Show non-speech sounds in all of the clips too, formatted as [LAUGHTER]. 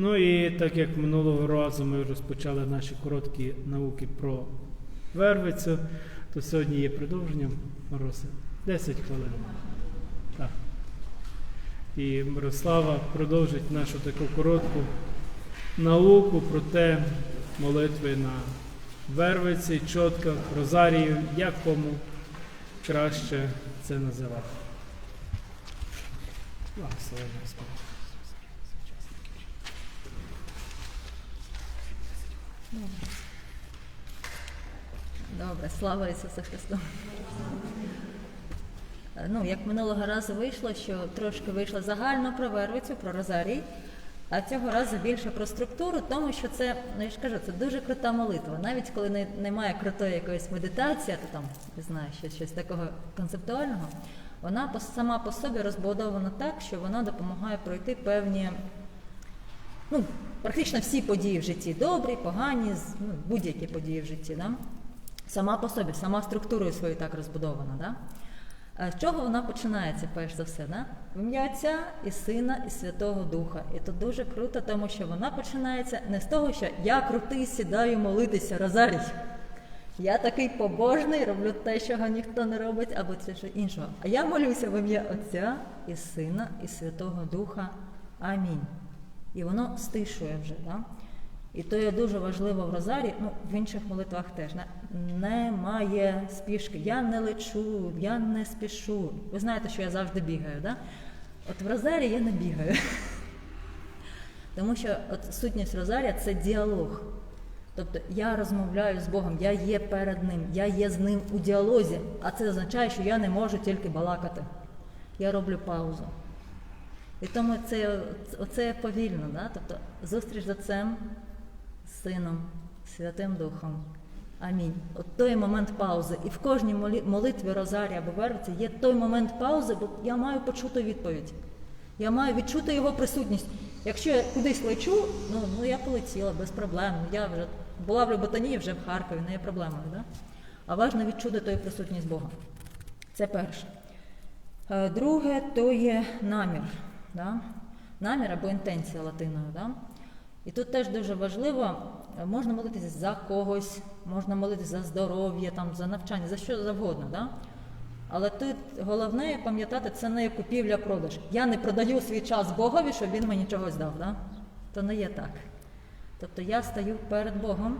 Ну і так як минулого разу ми розпочали наші короткі науки про Вервицю, то сьогодні є продовженням Мороси. 10 хвилин. Так. І Мирослава продовжить нашу таку коротку науку про те молитви на Вервиці, чотках, розарію, як кому краще це називати. Благословення Господи. Добре, слава Ісусу Христу. Ну, як минулого разу вийшло, що трошки вийшло загально про Вервицю, про Розарій, а цього разу більше про структуру, тому що це, ну я ж кажу, це дуже крута молитва. Навіть коли не, немає крутої якоїсь медитації, то там, не знаю, щось, щось такого концептуального, вона сама по собі розбудована так, що вона допомагає пройти певні ну, практично всі події в житті добрі, погані, ну, будь-які події в житті. Да? Сама по собі, сама структурою своєю так розбудована. Да? З чого вона починається, перш за все? Да? В ім'я Отця і Сина, і Святого Духа. І це дуже круто, тому що вона починається не з того, що я крутий, сідаю молитися, розарій. Я такий побожний, роблю те, чого ніхто не робить, або це що іншого. А я молюся в ім'я Отця і Сина, і Святого Духа. Амінь. І воно стишує вже. Да? І то є дуже важливо в Розарі, ну в інших молитвах теж. Не- Немає спішки. Я не лечу, я не спішу. Ви знаєте, що я завжди бігаю, да? От в Розарі я не бігаю. [LAUGHS] Тому що от сутність Розарія це діалог. Тобто я розмовляю з Богом, я є перед Ним, я є з ним у діалозі, а це означає, що я не можу тільки балакати. Я роблю паузу. І тому це оце повільно, да? тобто зустріч з Отцем, Сином, Святим Духом. Амінь. От той момент паузи. І в кожній молитві Розарі або Вервиці є той момент паузи, бо я маю почути відповідь. Я маю відчути його присутність. Якщо я кудись лечу, ну, ну я полетіла без проблем. Я вже була в Люботані, вже в Харкові, не є проблемою. Да? А важливо відчути тою присутність Бога. Це перше. Е, Друге то є намір. Да? Намір або інтенція латиною. Да? І тут теж дуже важливо, е, можна молитися за когось, можна молитися за здоров'я, там, за навчання, за що завгодно. Да? Але тут головне пам'ятати, це не купівля-продаж. Я не продаю свій час Богові, щоб він мені чогось дав. Да? То не є так. Тобто я стаю перед Богом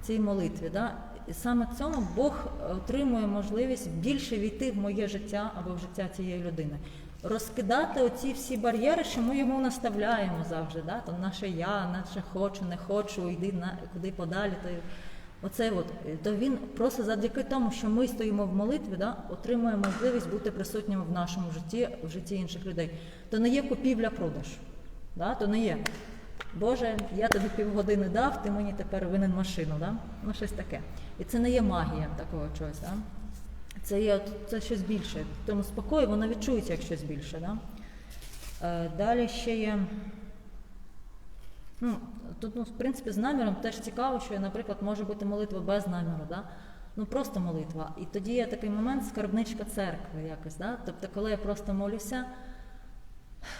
в цій молитві. Да? І саме цьому Бог отримує можливість більше війти в моє життя або в життя цієї людини. Розкидати оці всі бар'єри, що ми йому наставляємо завжди. Да? Там наше я, наше хочу, не хочу, йди на куди подалі. То, оце от. то він просто завдяки тому, що ми стоїмо в молитві, да, отримує можливість бути присутнім в нашому житті, в житті інших людей. То не є купівля-продаж. Да? То не є. Боже, я тобі півгодини дав, ти мені тепер винен машину, да? ну щось таке. І це не є магія такого чогось. Да? Це є це щось більше. Тому спокою воно відчується як щось більше. Да? Е, далі ще є. Ну, тут, ну, в принципі, з наміром теж цікаво, що, наприклад, може бути молитва без наміру. Да? Ну просто молитва. І тоді є такий момент скарбничка церкви якось. Да? Тобто, коли я просто молюся,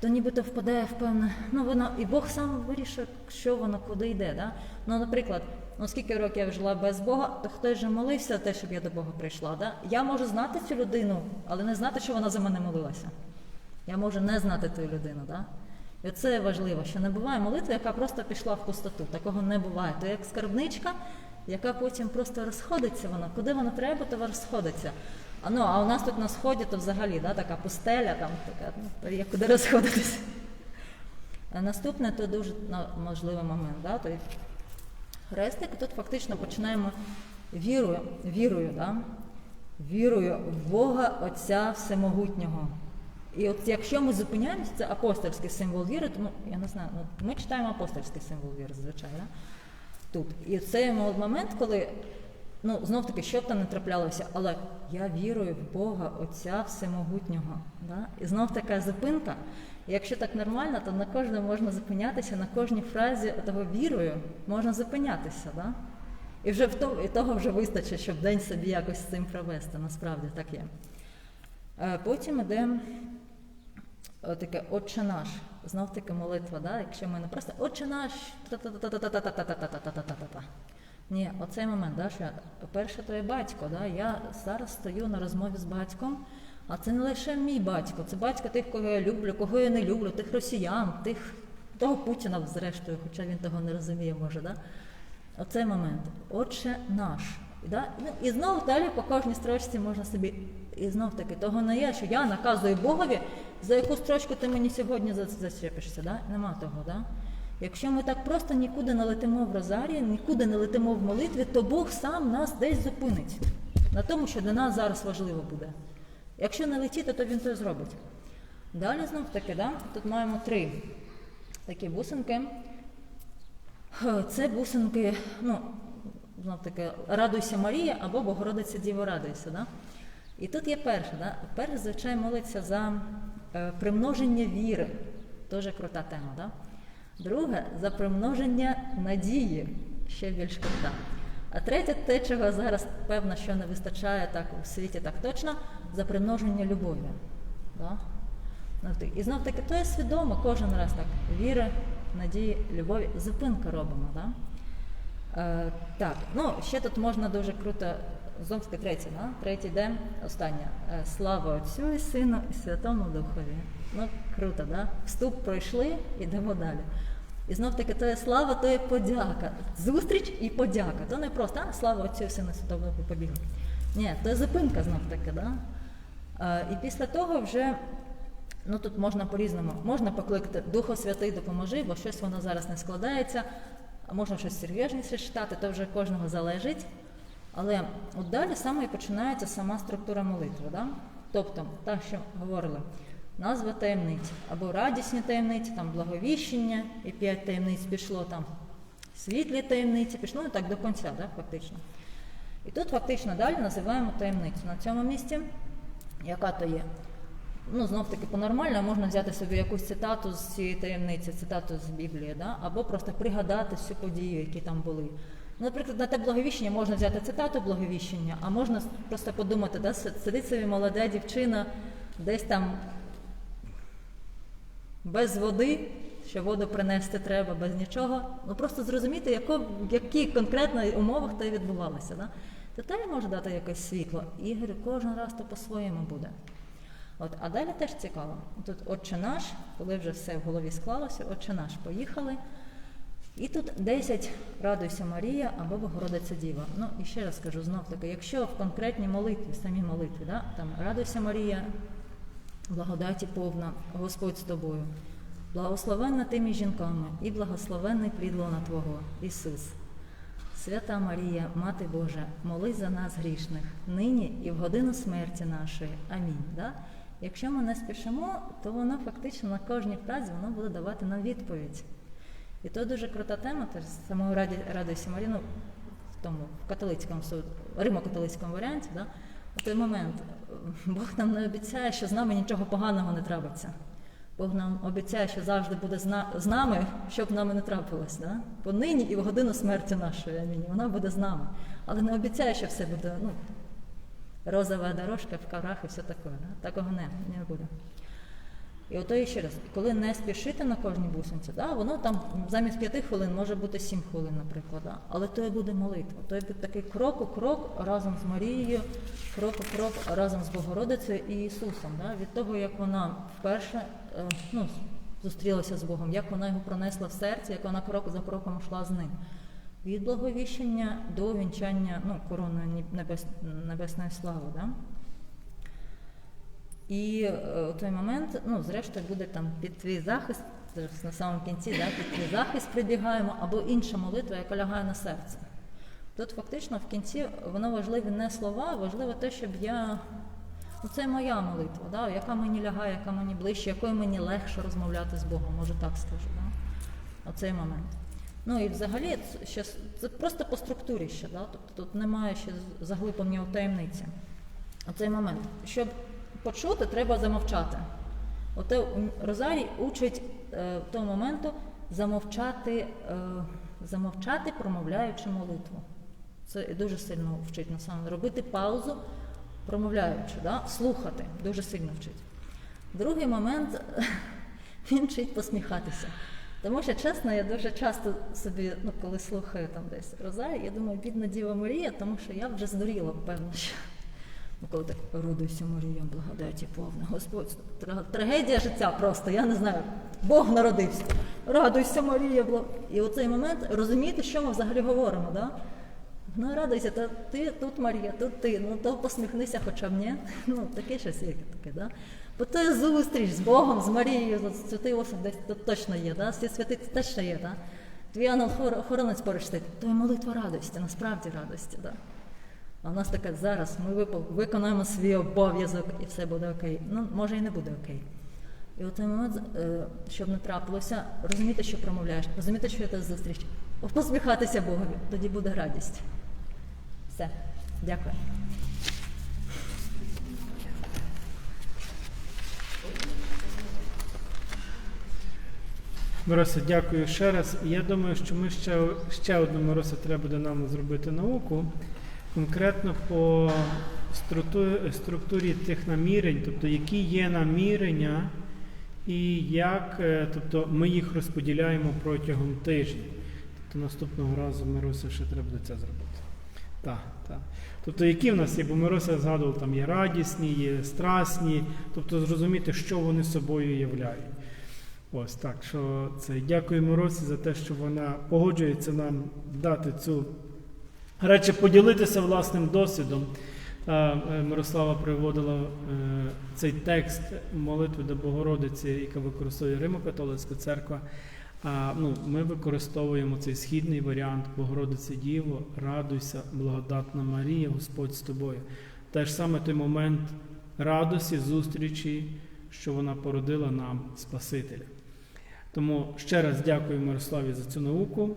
то нібито впадає в певне. Ну, воно, і Бог сам вирішує, що воно куди йде. Да? Ну, наприклад, ну скільки років я жила без Бога, то хтось же молився те, щоб я до Бога прийшла. Да? Я можу знати цю людину, але не знати, що вона за мене молилася. Я можу не знати ту людину. Да? І це важливо, що не буває молитви, яка просто пішла в пустоту. Такого не буває. То як скарбничка, яка потім просто розходиться вона. Куди вона треба, то вона розходиться. А, ну, а у нас тут на сході то взагалі да, така пустеля, там така, ну, є куди [LAUGHS] розходитися. Наступне то дуже ну, можливий момент. Да, то хрестик, тут фактично починаємо вірою, вірою, да? вірою в Бога Отця Всемогутнього. І от якщо ми зупиняємося, це апостольський символ віри, тому я не знаю, ну, ми читаємо апостольський символ віри, звичайно. Тут. І це момент, коли, ну, знов таки, що б там не траплялося, але я вірую в Бога, Отця Всемогутнього. Да? І знов така зупинка. Якщо так нормально, то на кожному можна зупинятися, на кожній фразі того вірою можна зупинятися. Да? І вже в то, і того вже вистачить, щоб день собі якось з цим провести. Насправді так є. Е, Потім іде таке Отче наш. Знов таки молитва, да? якщо ми не просто Отче наш. та-та-та-та-та-та-та-та-та-та-та-та-та-та. Ні, оцей момент, да, що перше то є батько. Да? Я зараз стою на розмові з батьком, а це не лише мій батько, це батько тих, кого я люблю, кого я не люблю, тих росіян, тих того Путіна, зрештою, хоча він того не розуміє, може, да? Оцей момент. Отче наш. Да? Ну, і знов далі по кожній строчці можна собі. І знов таки, того не є, що я наказую Богові, за яку строчку ти мені сьогодні зачепишся. Да? Нема того. Да? Якщо ми так просто нікуди не летимо в Розарії, нікуди не летимо в молитві, то Бог сам нас десь зупинить на тому, що для нас зараз важливо буде. Якщо не летіти, то він і зробить. Далі знов таки, да? тут маємо три такі бусинки. Це бусинки, ну, знов таки, радуйся Марія або Богородиця Діво радуйся. Да? І тут є перше, да? перше, звичайно, молиться за е, примноження віри. Дуже крута тема. Да? Друге за примноження надії, ще більш крута. А третє, те, чого зараз певно, що не вистачає так у світі так точно, за примноження любові. Да? І знов таки, то є свідомо кожен раз так. Віри, надії, любові, зупинка робимо. Да? Е, так, ну ще тут можна дуже круто, знов таки третє, да? третій день, останнє. Е, слава Отцю і Сину і Святому Духові. Ну, круто, да? Вступ пройшли, йдемо далі. І знов таки, то є слава, то є подяка. Зустріч і подяка. То не просто а, слава Отцю і Сину і Святому Духові побігли. Ні, то є зупинка знов таки, да? Е, і після того вже Ну тут можна по-різному. Можна покликати Духа Святий допоможи, бо щось воно зараз не складається, а можна щось серйозніше читати, то вже кожного залежить. Але от далі саме і починається сама структура молитви. Да? Тобто, так, що говорили, назва таємниць, або радісні таємниці, там благовіщення, і п'ять таємниць пішло там, світлі таємниці, пішло і так до кінця, да, фактично. І тут фактично далі називаємо таємницю. На цьому місці, яка то є? Ну, знов таки по-нормально можна взяти собі якусь цитату з цієї таємниці, цитату з Біблії, да? або просто пригадати всю подію, які там були. Наприклад, на те благовіщення можна взяти цитату благовіщення, а можна просто подумати, да, сидить собі молода дівчина десь там без води, що воду принести треба, без нічого. Ну просто зрозуміти, яко, які конкретно умовах те відбувалося. Да? То далі може дати якесь світло. І говорю, кожен раз то по-своєму буде. От, а далі теж цікаво. Тут Отче наш, коли вже все в голові склалося, Отче наш, поїхали. І тут 10 радуйся Марія або Богородиця Діва. Ну і ще раз скажу знов таки, якщо в конкретній молитві, самій молитві, да, там радуйся Марія, благодаті повна, Господь з тобою, благословенна ти між жінками, і благословенний плід лона Твого, Ісус. Свята Марія, Мати Божа, молись за нас грішних, нині і в годину смерті нашої. Амінь. Да? Якщо ми не спішимо, то воно фактично на кожній фразі воно буде давати нам відповідь. І то дуже крута тема, теж самого раді радуйся Марії, ну, в тому в католицькому римо-католицькому варіанті, да? в той момент Бог нам не обіцяє, що з нами нічого поганого не трапиться. Бог нам обіцяє, що завжди буде з нами, щоб нами не трапилось. Да? Бо нині і в годину смерті нашої амінь. Вона буде з нами. Але не обіцяє, що все буде ну, розова дорожка в коврах і все таке. Да? Такого не, не буде. І ото ще раз, коли не спішити на кожній бусинці, да, воно там замість п'яти хвилин може бути сім хвилин, наприклад. Да? Але то і буде молитва. То буде такий крок у крок разом з Марією, крок у крок разом з Богородицею і Ісусом. Да? Від того, як вона вперше е, ну, зустрілася з Богом, як вона його пронесла в серці, як вона крок за кроком йшла з ним. Від благовіщення до вінчання ну, короною небес, небесної слави. Да? І е, у той момент, ну, зрештою, буде там під твій захист, на самому кінці, да, під твій захист прибігаємо, або інша молитва, яка лягає на серце. Тут фактично в кінці воно важливі не слова, важливо те, щоб я. Ну, це моя молитва, да, яка мені лягає, яка мені ближче, якою мені легше розмовляти з Богом, може так скажу. Да? Оцей момент. Ну і взагалі ще, це просто по структурі ще, да? тобто тут немає ще заглиблення у таємниці. Оцей момент. Щоб почути, треба замовчати. Оте Розарій учить е, того моменту замовчати, е, замовчати, промовляючи молитву. Це дуже сильно вчить на саме робити паузу, промовляючи, да? слухати, дуже сильно вчить. Другий момент [LAUGHS] він вчить посміхатися. Тому що, чесно, я дуже часто собі, ну, коли слухаю там десь Розарій, я думаю, бідна Діва Марія, тому що я вже здуріла, певно, що. Коли так радуйся, Марія, благодаті повна, Господь, трагедія життя просто, я не знаю. Бог народився. Радуйся, Марія, бла. І у цей момент розумієте, що ми взагалі говоримо, да? Ну, радуйся, та ти тут Марія, тут ти, ну то посміхнися хоча б ні. [LAUGHS] Ну, таке щось є таке, да? Бо є зустріч з Богом, з Марією, з святий Осип десь тут точно є, да? всі святи точно є, да? Твій ангел хор- охоронець поруч стоїть, то є молитва радості, насправді радості, да? А в нас таке зараз ми виконаємо свій обов'язок і все буде окей. Ну, може і не буде окей. І у той момент, е, щоб не трапилося, розуміти, що промовляєш, розуміти, що це зустріч, посміхатися Богові, тоді буде радість. Все, дякую. Мирося, дякую ще раз. Я думаю, що ми ще, ще одну Мирося треба буде нам зробити науку. Конкретно по структурі, тих намірень, тобто які є намірення і як е, тобто, ми їх розподіляємо протягом тижня. Тобто наступного разу Мирося ще треба буде це зробити. Так, так. Тобто, які в нас є, бо Мирося згадував, там є радісні, є страсні, тобто зрозуміти, що вони собою являють. Ось так, що це дякуємо Росі за те, що вона погоджується нам дати цю речі, поділитися власним досвідом. Е, Мирослава приводила е, цей текст молитви до Богородиці, яка використовує Римо-католицька церква. Ну, ми використовуємо цей східний варіант Богородиці Діво, радуйся, благодатна Марія, Господь з тобою. Теж саме той момент радості, зустрічі, що вона породила нам Спасителя. Тому ще раз дякую Мирославі за цю науку.